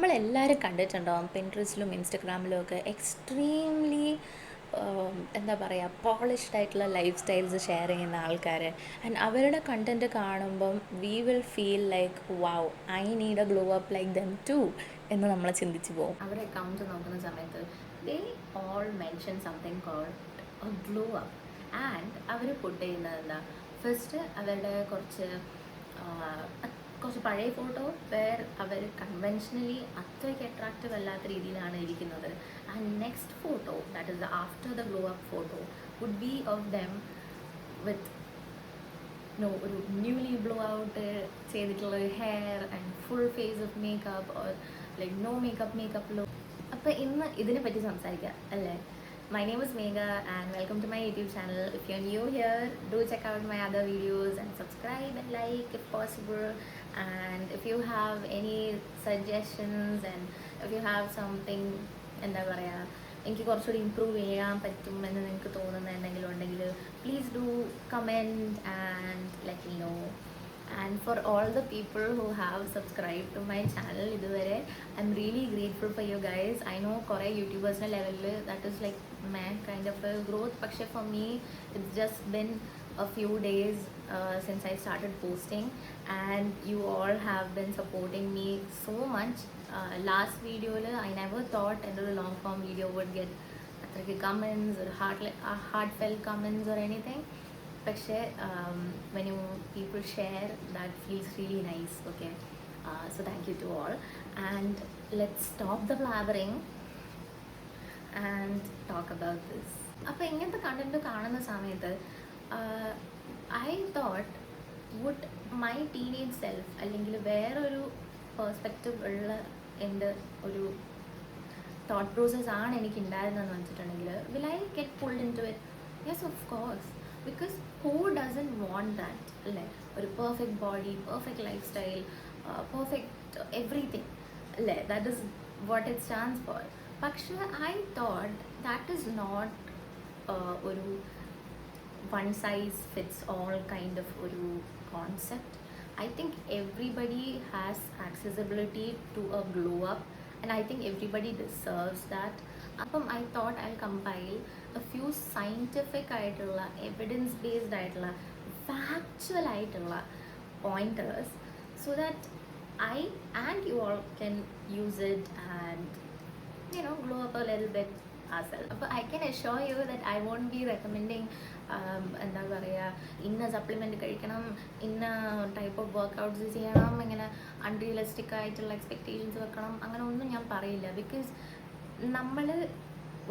നമ്മളെല്ലാവരും കണ്ടിട്ടുണ്ടാവും പിൻട്രസ്റ്റിലും ഇൻസ്റ്റഗ്രാമിലും ഒക്കെ എക്സ്ട്രീംലി എന്താ പറയുക പോളിഷ്ഡ് ആയിട്ടുള്ള ലൈഫ് സ്റ്റൈൽസ് ഷെയർ ചെയ്യുന്ന ആൾക്കാർ ആൻഡ് അവരുടെ കണ്ടന്റ് കാണുമ്പം we will feel like wow I need a glow up like them to എന്ന് നമ്മൾ ചിന്തിച്ചു പോകും. അവരെ അക്കൗണ്ട് നോക്കുന്ന സമയത്ത് they all mention something called glow up and our put ചെയ്യുന്നത് എന്താ? ഫസ്റ്റ് അവരുടെ കുറച്ച് കുറച്ച് പഴയ ഫോട്ടോ വേർ അവർ കൺവെൻഷനലി അത്രയ്ക്ക് അട്രാക്റ്റീവ് അല്ലാത്ത രീതിയിലാണ് ഇരിക്കുന്നത്. And next photo that is the after the glow up photo would be of them with no ഒരു ന്യൂലി ബ്ലോ ഔട്ട് ചെയ്തിട്ടുള്ള ഒരു hair and full face of makeup or like no makeup makeup look അപ്പോൾ ഇന്ന് ഇതിനെ പറ്റി സംസാരിക്കാം അല്ലേ? My name is Megha and welcome to my YouTube channel if you new here do check out my other videos and subscribe and like if possible and if you have any suggestions and if you have something എന്താ പറയുക എനിക്ക് കുറച്ചുകൂടി improve ചെയ്യാൻ പറ്റും എന്ന് നിങ്ങൾക്ക് തോന്നുന്ന എന്തെങ്കിലും ഉണ്ടെങ്കിൽ please do comment and let me know and for all the people who have subscribe to my channel ഇതുവരെ I'm really grateful for you guys I know കുറേ യൂട്യൂബേഴ്സിന്റെ ലെവലിൽ that is like my kind of a growth പക്ഷേ for me it's just been a few days uh, since I started posting and you all have been supporting me so much. Uh, last video I never thought into a long form video would get അത്രയ്ക്ക് comments ഒരു heart heartfelt comments or anything പക്ഷേ when you people share that feels really nice okay so thank you to all and let stop the blabbering and talk about this അപ്പോൾ ഇങ്ങനത്തെ content കാണുന്ന സമയത്ത് I thought would my teenage self അല്ലെങ്കിൽ വേറൊരു perspective ഉള്ള എന്റെ ഒരു thought process ആണ് എനിക്ക് ഉണ്ടായിരുന്നതെന്ന് വെച്ചിട്ടുണ്ടെങ്കിൽ will I get pulled into it yes of course because who doesn't want that അല്ലേ? ഒരു perfect body perfect lifestyle perfect everything അല്ലേ? That is what it stands for പക്ഷേ I thought that is not ഒരു one size fits all kind of ഒരു concept I think everybody has accessibility to a glow up and I think everybody deserves that അപ്പം I thought I compile a few scientific ആയിട്ടുള്ള evidence based ആയിട്ടുള്ള factual ആയിട്ടുള്ള pointers so that I and you all can use it and you know glow up a little bit ourselves. അപ്പോൾ I can assure you that I won't be recommending എന്താ പറയുക ഇന്ന supplement കഴിക്കണം ഇന്ന type of workouts ചെയ്യണം ഇങ്ങനെ unrealistic ആയിട്ടുള്ള expectations വെക്കണം അങ്ങനെ ഒന്നും ഞാൻ പറയില്ല. ബിക്കോസ് നമ്മൾ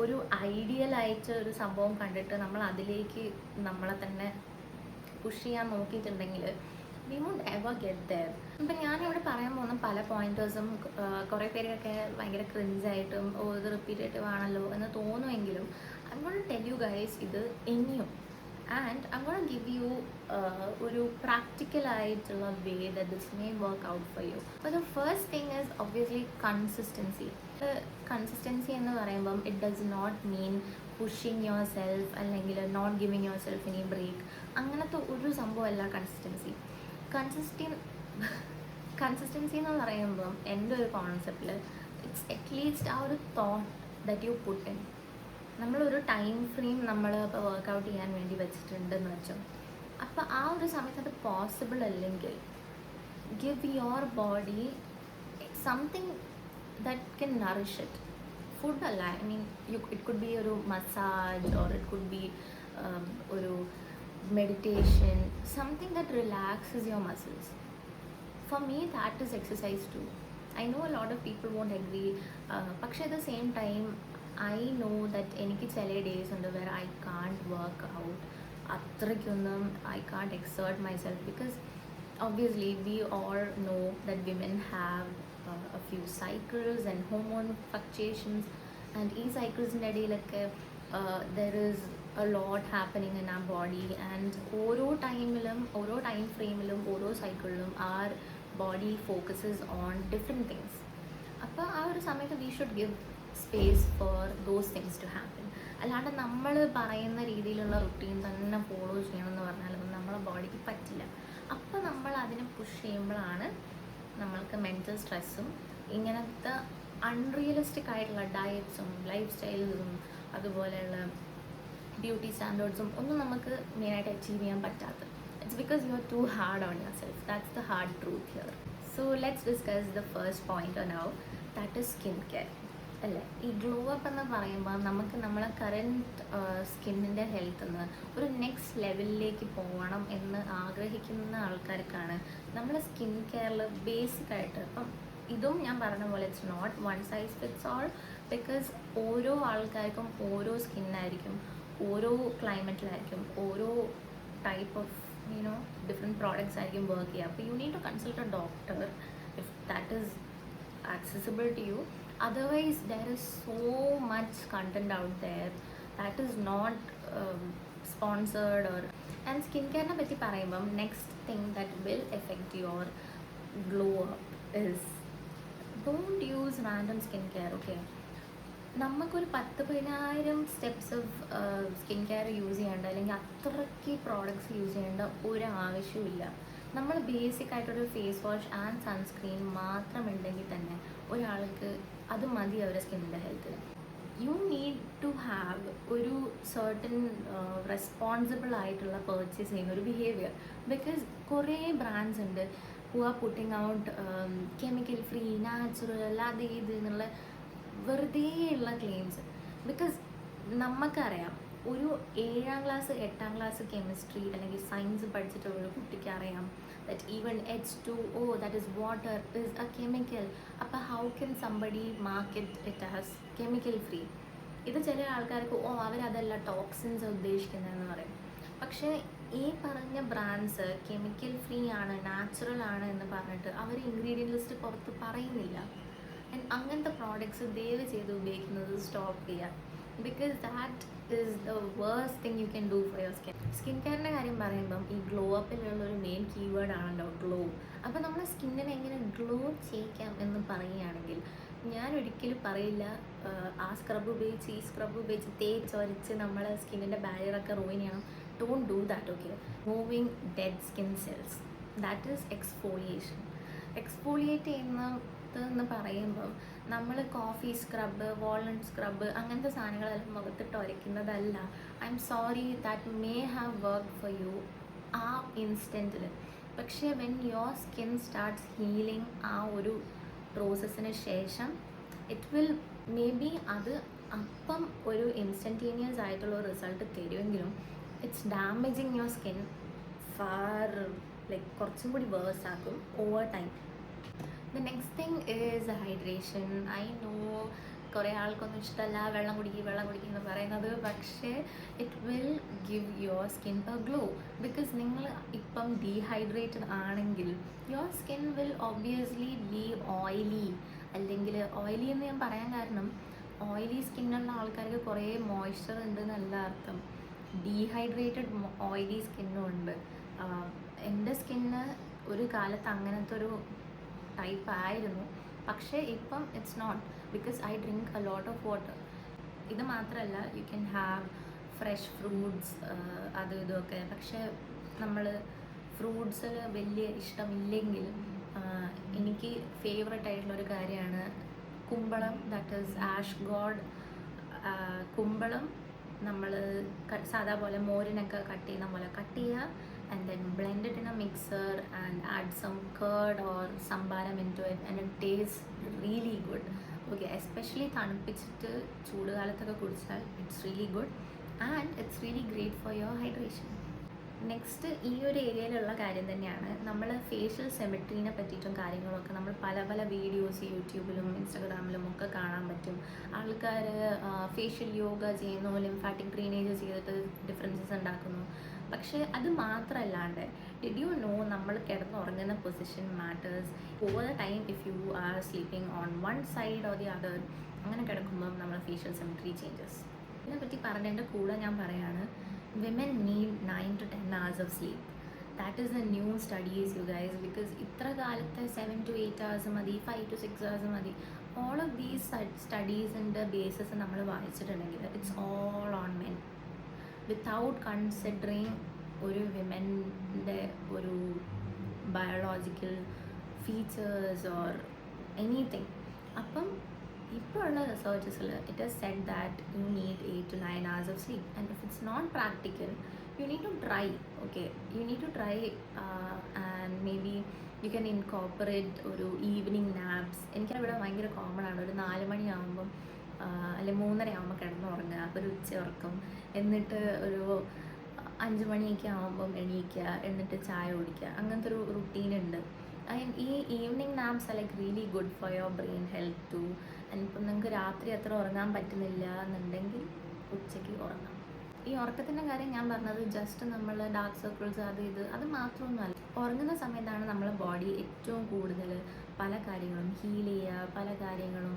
ഒരു ഐഡിയൽ ആയിട്ട് ഒരു സംഭവം കണ്ടിട്ട് നമ്മൾ അതിലേക്ക് നമ്മളെ തന്നെ പുഷ് ചെയ്യാൻ നോക്കിയിട്ടുണ്ടെങ്കിൽ we won't ever get there ഇപ്പം ഞാനിവിടെ പറയാൻ പോകുന്ന പല പോയിന്റേഴ്സും കുറേ പേരൊക്കെ ഭയങ്കര ക്രിഞ്ചായിട്ടും ഓ ഇത് റിപ്പീറ്റേറ്റീവ് ആണല്ലോ എന്ന് തോന്നുമെങ്കിലും I want tell you guys ഇത് ഇനിയും. And I gonna give you ഒരു പ്രാക്ടിക്കലായിട്ടുള്ള way that this may work out for you അപ്പോൾ the first thing is obviously consistency consistency എന്ന് പറയുമ്പം it does not mean pushing yourself അല്ലെങ്കിൽ not giving yourself any break അങ്ങനത്തെ ഒരു സംഭവമല്ല consistency consistent consistency എന്ന് പറയുമ്പം എന്റെ ഒരു കോൺസെപ്റ്റിൽ ഇറ്റ്സ് അറ്റ്ലീസ്റ്റ് ആ ഒരു thought that you put in നമ്മളൊരു ടൈം ഫ്രെയിം നമ്മൾ ഇപ്പോൾ വർക്കൗട്ട് ചെയ്യാൻ വേണ്ടി വെച്ചിട്ടുണ്ടെന്ന് വെച്ചോ. അപ്പോൾ ആ ഒരു സമയത്ത് അത് പോസിബിൾ അല്ലെങ്കിൽ give your body something that can nourish it food അല്ല I mean you it could be ഒരു massage or it could be ഒരു meditation something that relaxes your muscles for me that is exercise too I know a lot of people won't uh, പക്ഷേ at the same time, I know that എനിക്ക് ചില days ഉണ്ട് where I can't work out അത്രയ്ക്കൊന്നും I can't exert myself because obviously we all know that women have a few cycles and hormone fluctuations and ഈ സൈക്കിൾസിന്റെ ഇടയിലൊക്കെ there is a lot happening in ആ body and ഓരോ ടൈമിലും ഓരോ time ഫ്രെയിമിലും ഓരോ സൈക്കിളിലും our body focuses on different things അപ്പോൾ ആ ഒരു സമയത്ത് we should give space for those things to happen അല്ലാണ്ട് നമ്മൾ പറയുന്ന രീതിയിലുള്ള റുട്ടീൻ തന്നെ ഫോളോ ചെയ്യണമെന്ന് പറഞ്ഞാൽ അത് നമ്മളെ ബോഡിക്ക് പറ്റില്ല. അപ്പോൾ നമ്മൾ അതിനെ പുഷ് ചെയ്യുമ്പോഴാണ് നമ്മൾക്ക് മെന്റൽ സ്ട്രെസ്സും ഇങ്ങനത്തെ അൺറിയലിസ്റ്റിക് ആയിട്ടുള്ള ഡയറ്റ്സും ലൈഫ് സ്റ്റൈൽസും അതുപോലെയുള്ള ബ്യൂട്ടി സ്റ്റാൻഡേർഡ്സും ഒന്നും നമുക്ക് മെയിനായിട്ട് അച്ചീവ് ചെയ്യാൻ പറ്റാത്തത്. It's because you are too hard on yourself that's the hard truth here so let's discuss the first point now that is skin care അല്ലേ ഈ ഗ്ലോ അപ്പ് എന്ന് പറയുമ്പോൾ നമുക്ക് നമ്മളെ കറന്റ് സ്കിന്നിന്റെ ഹെൽത്ത് എന്ന് ഒരു നെക്സ്റ്റ് ലെവലിലേക്ക് പോകണം എന്ന് ആഗ്രഹിക്കുന്ന ആൾക്കാർക്കാണ് നമ്മളെ സ്കിൻ കെയറിൽ ബേസിക് ആയിട്ട് ഇപ്പം ഇതും ഞാൻ പറഞ്ഞ പോലെ it's not one size fits all because ഓരോ ആൾക്കാർക്കും ഓരോ സ്കിന്നായിരിക്കും ഓരോ ക്ലൈമറ്റിലായിരിക്കും ഓരോ type of you know different products ആയിരിക്കും വർക്ക് ചെയ്യുക. അപ്പോൾ you need to consult a doctor if that is accessible to you. Otherwise there is so much content out there that is not um, sponsored or and skincare പറ്റി പറയുമ്പം thing that will affect your glow up is don't use random skin care okay നമുക്കൊരു പത്ത് പതിനായിരം steps of skin care use ചെയ്യേണ്ട അല്ലെങ്കിൽ അത്രയ്ക്ക് products use ചെയ്യേണ്ട ഒരു ആവശ്യമില്ല നമ്മൾ ബേസിക് ആയിട്ടൊരു ഫേസ് വാഷ് ആൻഡ് സൺസ്ക്രീൻ മാത്രം ഉണ്ടെങ്കിൽ തന്നെ ഒരാൾക്ക് അത് മതി അവരുടെ സ്കിന്നിന്റെ ഹെൽത്തിന് യു നീഡ് ടു ഹാവ് ഒരു സർട്ടൻ റെസ്പോൺസിബിൾ ആയിട്ടുള്ള പർച്ചേസ് ചെയ്യുന്ന ഒരു ബിഹേവിയർ ബിക്കോസ് കുറേ ബ്രാൻഡ്സ് ഉണ്ട്. Who are putting out chemical free natural അല്ലാതെ ഇത് എന്നുള്ള വെറുതെയുള്ള ക്ലെയിംസ് ബിക്കോസ് നമുക്കറിയാം ഒരു ഏഴാം ക്ലാസ് എട്ടാം ക്ലാസ് കെമിസ്ട്രി അല്ലെങ്കിൽ സയൻസ് പഠിച്ചിട്ടുള്ള ഒരു കുട്ടിക്ക് അറിയാം. That even H two O that is water is a chemical അപ്പോൾ how can somebody market it has chemical free ഇത് ചില ആൾക്കാർക്ക് ഓ അവരതല്ല ടോക്സിൻസ് ഉദ്ദേശിക്കുന്നതെന്ന് പറയും. പക്ഷേ ഈ പറഞ്ഞ ബ്രാൻഡ്സ് കെമിക്കൽ ഫ്രീ ആണ് നാച്ചുറൽ ആണ് എന്ന് പറഞ്ഞിട്ട് അവർ ഇൻഗ്രീഡിയന്റ് ലിസ്റ്റ് പുറത്ത് പറയുന്നില്ല. ആൻഡ് അങ്ങനത്തെ പ്രോഡക്ട്സ് ദയവ് ചെയ്ത് ഉപയോഗിക്കുന്നത് സ്റ്റോപ്പ് ചെയ്യുക because that is the worst thing you can do for your skin skin കെയറിന്റെ കാര്യം പറയുമ്പം ഈ ഗ്ലോ അപ്പിലുള്ള ഒരു മെയിൻ കീവേഡ് ആണല്ലോ ഗ്ലോ അപ്പോൾ നമ്മുടെ സ്കിന്നിനെ എങ്ങനെ ഗ്ലോ ചെയ്യിക്കാം എന്ന് പറയുകയാണെങ്കിൽ ഞാൻ ഒരിക്കലും പറയില്ല. ആ സ്ക്രബ് ഉപയോഗിച്ച് ഈ സ്ക്രബ് ഉപയോഗിച്ച് തേച്ചൊരച്ച് നമ്മുടെ സ്കിന്നിന്റെ ബാരിയറൊക്കെ റൂയിൻ ചെയ്യണം. Don't do that okay moving dead skin cells that is exfoliation exfoliate ചെയ്യുന്നത് എന്ന് പറയുമ്പം നമ്മൾ കോഫി സ്ക്രബ് വാൾനട്ട് സ്ക്രബ് അങ്ങനത്തെ സാധനങ്ങളെല്ലാം മുഖത്തിട്ട് ഉരയ്ക്കുന്നതല്ല I'm sorry that may have work for you ആ ഇൻസ്റ്റന്റിൽ പക്ഷേ when your skin starts healing ആ ഒരു പ്രോസസ്സിന് ശേഷം ഇറ്റ് വിൽ മേ ബി അത് അപ്പം ഒരു ഇൻസ്റ്റന്റേനിയസ് ആയിട്ടുള്ള result തരുമെങ്കിലും it's damaging your skin far like കുറച്ചും കൂടി വേഴ്സ് ആക്കും over time the next thing is hydration I know കുറേ ആൾക്കൊന്നും ഇഷ്ടമല്ല വെള്ളം കുടിക്കുക വെള്ളം കുടിക്കുക എന്ന് പറയുന്നത്. പക്ഷേ it will give your skin a glow because നിങ്ങൾ ഇപ്പം ഡീഹൈഡ്രേറ്റഡ് ആണെങ്കിൽ your skin will obviously be oily അല്ലെങ്കിൽ ഓയിലി എന്ന് ഞാൻ പറയാൻ കാരണം ഓയിലി സ്കിന്നുള്ള ആൾക്കാർക്ക് കുറേ മോയ്സ്ചർ ഉണ്ട് എന്നല്ല അർത്ഥം. ഡീഹൈഡ്രേറ്റഡ് ഓയിലി സ്കിന്നും ഉണ്ട്. എന്റെ സ്കിന്ന് ഒരു കാലത്ത് അങ്ങനത്തെ ഒരു ടൈപ്പ് ആയിരുന്നു. പക്ഷേ ഇപ്പം it's not because I drink a lot of water ഇത് മാത്രമല്ല you can have fresh fruits അത് ഇതൊക്കെ. പക്ഷേ നമ്മൾ ഫ്രൂട്ട്സിൽ വലിയ ഇഷ്ടമില്ലെങ്കിൽ എനിക്ക് ഫേവററ്റ് ആയിട്ടുള്ള ഒരു കാര്യമാണ് കുമ്പളം. ദാറ്റ് ഈസ് ആഷ് ഗോഡ് കുമ്പളം നമ്മൾ സാധാ പോലെ മോരിനൊക്കെ കട്ട് ചെയ്യുന്ന പോലെ കട്ട് ചെയ്യുക. And then blend it in a mixer and add some curd or sambaram into it and it tastes really good. Okay okay especially തണുപ്പിച്ചിട്ട് ചൂടുകാലത്തൊക്കെ കുടിച്ചാൽ it's really good and it's really great for your hydration next ഈ ഒരു ഏരിയയിലുള്ള കാര്യം തന്നെയാണ് നമ്മൾ facial സെമിട്രീനെ പറ്റിയിട്ടും കാര്യങ്ങളൊക്കെ നമ്മൾ പല പല വീഡിയോസ് യൂട്യൂബിലും ഇൻസ്റ്റാഗ്രാമിലും ഒക്കെ കാണാൻ പറ്റും. ആൾക്കാർ ഫേഷ്യൽ യോഗ ചെയ്യുന്നു ലിംഫാറ്റിക് ഡ്രെയിനേജ് ചെയ്തിട്ട് ഡിഫറൻസസ് ഉണ്ടാക്കുന്നു. പക്ഷേ അത് മാത്രമല്ലാണ്ട് ഡിഡ് യു നോ നമ്മൾ കിടന്നുറങ്ങുന്ന position matters over the time if you are sleeping on one side or the other അങ്ങനെ കിടക്കുമ്പം നമ്മൾ ഫേഷ്യൽ സെമിട്രി ചേഞ്ചസ് ഇതിനെപ്പറ്റി പറഞ്ഞതിന്റെ കൂടെ ഞാൻ പറയാണ് women need nine to ten hours of sleep that is a new studies you guys because ഇത്ര കാലത്തെ സെവൻ ടു എയ്റ്റ് hours മതി ഫൈവ് ടു സിക്സ് hours മതി. ഓൾ ഓഫ് ദീസ് സ്റ്റഡീസിന്റെ ബേസിസ് നമ്മൾ വായിച്ചിട്ടുണ്ടെങ്കിൽ it's all on men without considering ഒരു വിമന്റെ ഒരു biological features or anything അപ്പം ഇപ്പോഴുള്ള റിസർച്ചസിൽ it is set that you need eight to nine hours of sleep and if it's not practical you need to try okay you need to try and maybe you can incorporate ഒരു evening naps എനിക്കവിടെ ഭയങ്കര common ആണ്. ഒരു നാല് മണിയാകുമ്പം അല്ലെങ്കിൽ മൂന്നര ആകുമ്പോൾ കിടന്നുറങ്ങുക അപ്പോൾ ഒരു ഉച്ച ഉറക്കും എന്നിട്ട് ഒരു അഞ്ച് മണിയൊക്കെ ആകുമ്പം എണീക്കുക എന്നിട്ട് ചായ കുടിക്കുക. അങ്ങനത്തെ ഒരു റുട്ടീൻ ഉണ്ട്. ഈ evening naps are like really good for your brain health too ഇപ്പം നിങ്ങൾക്ക് രാത്രി അത്ര ഉറങ്ങാൻ പറ്റുന്നില്ല എന്നുണ്ടെങ്കിൽ ഉച്ചയ്ക്ക് ഉറങ്ങാം ഈ ഉറക്കത്തിന്റെ കാര്യം ഞാൻ പറഞ്ഞത് ജസ്റ്റ് നമ്മൾ ഡാർക്ക് സർക്കിൾസ് അത് ഇത് അത് മാത്രമൊന്നുമല്ല. ഉറങ്ങുന്ന സമയത്താണ് നമ്മളെ ബോഡി ഏറ്റവും കൂടുതൽ പല കാര്യങ്ങളും ഹീൽ ചെയ്യുക പല കാര്യങ്ങളും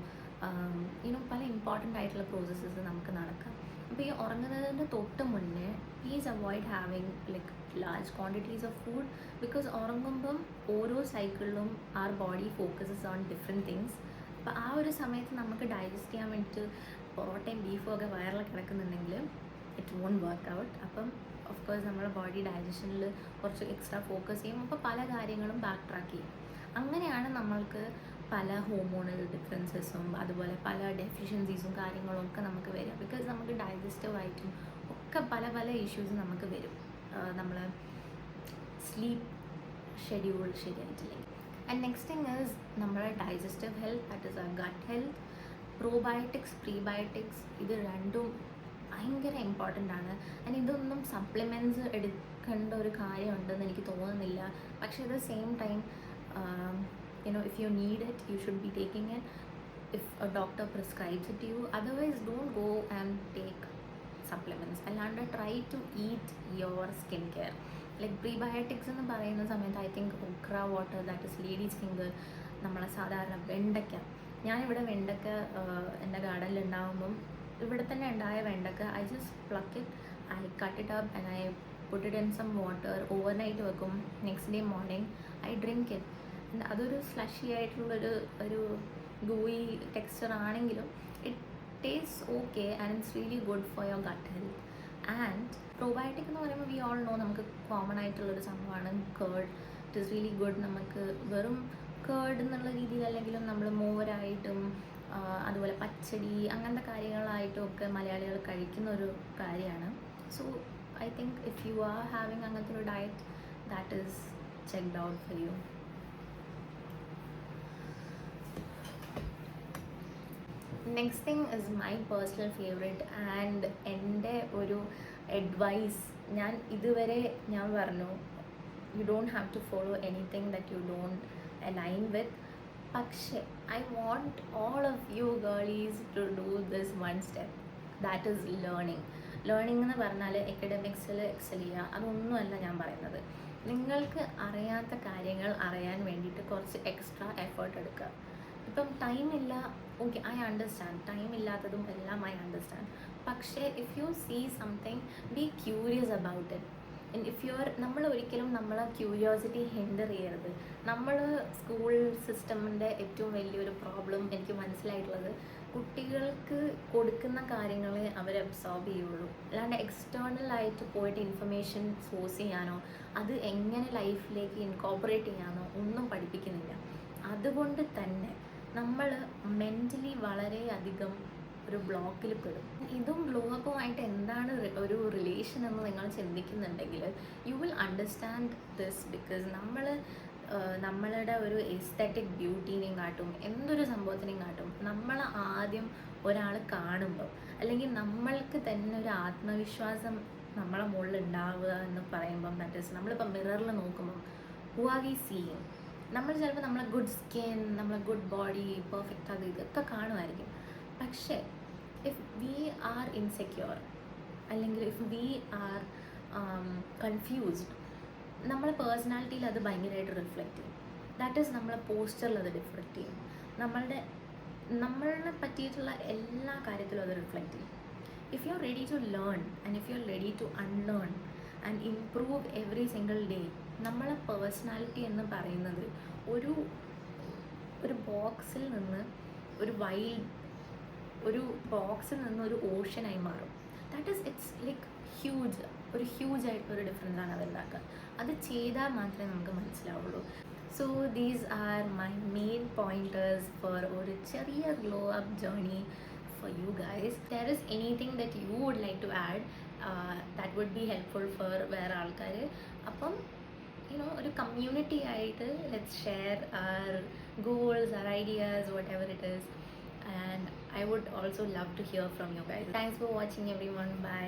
യുനോ പല ഇമ്പോർട്ടന്റ് ആയിട്ടുള്ള പ്രോസസ്സസ് നമുക്ക് നടക്കാം. അപ്പോൾ ഈ ഉറങ്ങുന്നതിന്റെ തൊട്ട് മുന്നേ please avoid having like large quantities of food because ഉറങ്ങുമ്പം ഓരോ സൈക്കിളിലും our body focuses on different things അപ്പോൾ ആ ഒരു സമയത്ത് നമുക്ക് ഡൈജസ്റ്റ് ചെയ്യാൻ വേണ്ടിയിട്ട് പൊറോട്ടയും ബീഫും ഒക്കെ വയറിൽ കിടക്കുന്നുണ്ടെങ്കിൽ ഇറ്റ് വോണ്ട് വർക്ക് ഔട്ട് അപ്പം ഓഫ് കോഴ്സ് നമ്മുടെ ബോഡി ഡൈജഷനിൽ കുറച്ച് എക്സ്ട്രാ ഫോക്കസ് ചെയ്യും. അപ്പോൾ പല കാര്യങ്ങളും ബാക്ക് ട്രാക്ക് ചെയ്യും. അങ്ങനെയാണ് നമ്മൾക്ക് പല ഹോർമോണൽ ഡിഫറൻസസും അതുപോലെ പല ഡെഫിഷ്യൻസീസും കാര്യങ്ങളും ഒക്കെ നമുക്ക് വരും. ബിക്കോസ് നമുക്ക് ഡൈജസ്റ്റീവ് ആയിട്ടും ഒക്കെ പല പല ഇഷ്യൂസ് നമുക്ക് വരും. നമ്മൾ സ്ലീപ്പ് ഷെഡ്യൂൾ ശരിയായിട്ടില്ലെങ്കിൽ ആൻഡ് നെക്സ്റ്റ് തിങ് ഈസ് നമ്മുടെ digestive health that is a gut health probiotics prebiotics ഇത് രണ്ടും ഭയങ്കര ഇമ്പോർട്ടന്റ് ആണ്. ആൻഡ് ഇതൊന്നും സപ്ലിമെന്റ്സ് എടുക്കേണ്ട ഒരു കാര്യമുണ്ടെന്ന് എനിക്ക് തോന്നുന്നില്ല. പക്ഷേ at the same time you know if you need it you should be taking it if a doctor prescribes it you otherwise don't go and take supplements അല്ലാണ്ട് try to eat your skin care like prebiotics എന്ന് പറയുന്ന സമയത്ത് I think okra water that is ladies finger നമ്മളെ സാധാരണ വെണ്ടയ്ക്ക. ഞാനിവിടെ വെണ്ടയ്ക്ക എന്റെ ഗാർഡനിൽ ഉണ്ടാകുമ്പം ഇവിടെ തന്നെ ഉണ്ടായ വെണ്ടയ്ക്ക I just pluck it I cut it up and I put it in some water overnight വെക്കും next day morning I drink it അതൊരു സ്ലഷി ആയിട്ടുള്ളൊരു ഒരു ഗൂയി ടെക്സ്ചർ ആണെങ്കിലും it taste okay and it's really good for your gut health and probiotic എന്ന് പറയുമ്പോൾ we all know നമുക്ക് common ആയിട്ടുള്ളൊരു സംഭവമാണ് curd it is really good നമുക്ക് വെറും കേർഡ് എന്നുള്ള രീതിയിൽ അല്ലെങ്കിലും നമ്മൾ മോരായിട്ടും അതുപോലെ പച്ചടി അങ്ങനത്തെ കാര്യങ്ങളായിട്ടും ഒക്കെ മലയാളികൾ കഴിക്കുന്ന ഒരു കാര്യമാണ്. So I think if you are having അങ്ങനത്തെ ഒരു diet that is checked out for you next thing is my personal favourite and എന്റെ ഒരു അഡ്വൈസ് ഞാൻ ഇതുവരെ ഞാൻ പറഞ്ഞു you don't have to follow anything that you don't align with പക്ഷേ I want all of you girlies to do this one step that is learning learning എന്ന് പറഞ്ഞാൽ എക്കഡമിക്സിൽ Excel ചെയ്യുക. അതൊന്നുമല്ല ഞാൻ പറയുന്നത്. നിങ്ങൾക്ക് അറിയാത്ത കാര്യങ്ങൾ അറിയാൻ വേണ്ടിയിട്ട് കുറച്ച് എക്സ്ട്രാ എഫേർട്ട് എടുക്കുക. ഇപ്പം ടൈമില്ല ഓക്കെ ഐ അണ്ടർസ്റ്റാൻഡ് ടൈം ഇല്ലാത്തതും എല്ലാം ഐ അണ്ടർസ്റ്റാൻഡ് പക്ഷേ if you see something be curious about it if you are നമ്മൾ ഒരിക്കലും നമ്മളെ ക്യൂരിയോസിറ്റി ഹിൻഡർ ചെയ്യരുത്. നമ്മൾ സ്കൂൾ സിസ്റ്റമിന്റെ ഏറ്റവും വലിയൊരു പ്രോബ്ലം എനിക്ക് മനസ്സിലായിട്ടുള്ളത് കുട്ടികൾക്ക് കൊടുക്കുന്ന കാര്യങ്ങളെ അവർ അബ്സോർബ് ചെയ്യുള്ളൂ. അല്ലാണ്ട് എക്സ്റ്റേണൽ ആയിട്ട് പോയിട്ട് ഇൻഫർമേഷൻ സോഴ്സ് ചെയ്യാനോ അത് എങ്ങനെ ലൈഫിലേക്ക് ഇൻകോപ്പറേറ്റ് ചെയ്യാനോ ഒന്നും പഠിപ്പിക്കുന്നില്ല. അതുകൊണ്ട് തന്നെ നമ്മൾ മെന്റലി വളരെയധികം ഒരു ബ്ലോക്കിൽ പെടും. ഇതും ബ്ലോക്കുമായിട്ട് എന്താണ് ഒരു റിലേഷൻ എന്ന് നിങ്ങൾ ചിന്തിക്കുന്നുണ്ടെങ്കിൽ you will understand this because നമ്മൾ നമ്മളുടെ ഒരു എസ്തറ്റിക് ബ്യൂട്ടീനെയും കാട്ടും എന്തൊരു സംഭവത്തിനെയും കാട്ടും നമ്മൾ ആദ്യം ഒരാൾ കാണുമ്പോൾ അല്ലെങ്കിൽ നമ്മൾക്ക് തന്നെ ഒരു ആത്മവിശ്വാസം നമ്മളെ മുകളിൽ ഉണ്ടാവുക എന്ന് പറയുമ്പം ദാറ്റ് ഇസ് നമ്മളിപ്പോൾ മിററിൽ നോക്കുമ്പോൾ ഹു ആർ വി സീയിങ് നമ്മൾ ചിലപ്പോൾ നമ്മളെ ഗുഡ് സ്കിൻ നമ്മളെ ഗുഡ് ബോഡി പെർഫെക്റ്റ് അത് ഇതൊക്കെ കാണുമായിരിക്കും. പക്ഷേ ഇഫ് വി ആർ ഇൻസെക്യൂർ അല്ലെങ്കിൽ ഇഫ് വി ആർ കൺഫ്യൂസ്ഡ് നമ്മളെ പേഴ്സണാലിറ്റിയിൽ അത് ഭയങ്കരമായിട്ട് റിഫ്ലക്റ്റ് ചെയ്യും. ദാറ്റ് ഈസ് നമ്മളെ പോസ്റ്ററിൽ അത് റിഫ്ലക്റ്റ് ചെയ്യും. നമ്മളുടെ നമ്മളെ പറ്റിയിട്ടുള്ള എല്ലാ കാര്യത്തിലും അത് റിഫ്ലക്റ്റ് ചെയ്യും. If you are ready to learn and if you are ready to unlearn and improve every single day നമ്മളെ പേഴ്സണാലിറ്റി എന്ന് പറയുന്നത് ഒരു ഒരു ബോക്സിൽ നിന്ന് ഒരു വൈൽഡ് ഒരു ബോക്സിൽ നിന്ന് ഒരു ഓഷനായി മാറും. That is it's like huge ഒരു ഹ്യൂജ് ആയിട്ടുള്ള ഒരു ഡിഫറൻസ് ആണ് അത് ഉണ്ടാക്കുക. അത് ചെയ്താൽ മാത്രമേ നമുക്ക് മനസ്സിലാവുള്ളൂ. So these are my main pointers for ഒരു ചെറിയ glow up journey you guys. There is anything that you would like to add uh, that would be helpful for വേറെ ആൾക്കാർ അപ്പം യുനോ ഒരു കമ്മ്യൂണിറ്റി ആയിട്ട് let's share our goals our ideas whatever it is and I would also love to hear from you guys thanks for watching everyone bye